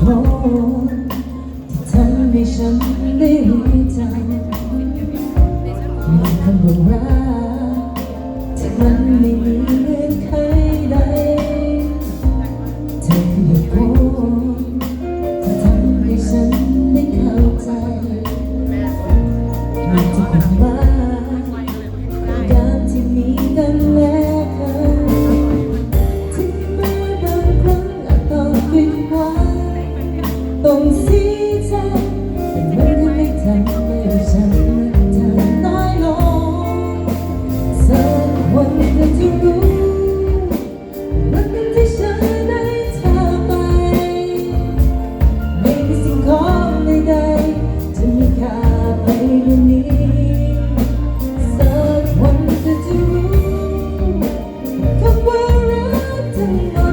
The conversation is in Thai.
พอทำให้ฉันได้ใจมีคำว่ารักที่มันไม่มีเงื่อนไขใดเธออย่าโกรธทำให้ฉันได้เข้าใจมันจะคป็นบ้า Thank you.